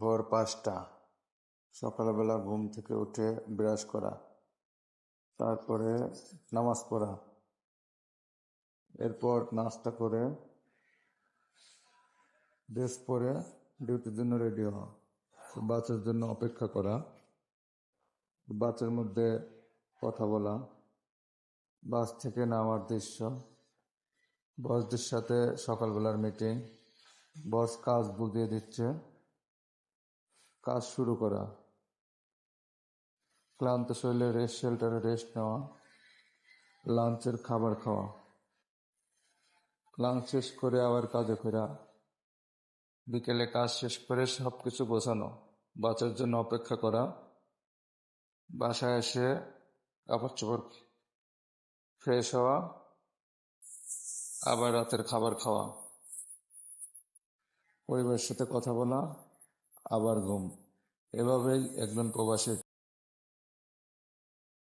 ভোর পাঁচটা। সকালবেলা ঘুম থেকে উঠে ব্রাশ করা, তারপরে নামাজ পড়া। এরপর নাস্তা করে ড্রেস পরে ডিউটির জন্য রেডি হওয়া। বাসের জন্য অপেক্ষা করা। বাসের মধ্যে কথা বলা। বাস থেকে নামার দৃশ্য। বসদের সাথে সকালবেলার মিটিং বস কাজ বুঝিয়ে দিচ্ছে। কাজ শুরু করা। ক্লান্ত শরীরে রেস্ট শেল্টারে রেস্ট নেওয়া। লাঞ্চের খাবার খাওয়া। লাঞ্চ শেষ করে আবার কাজে ফেরা। বিকেলে কাজ শেষ করে সব কিছু গোছানো বাচ্চার জন্য অপেক্ষা করা। বাসায় এসে কাপড় চোপড় ফ্রেশ হওয়া, আবার রাতের খাবার খাওয়া। পরিবারের সাথে কথা বলা আবার ঘুম। এভাবেই একজন প্রবাসী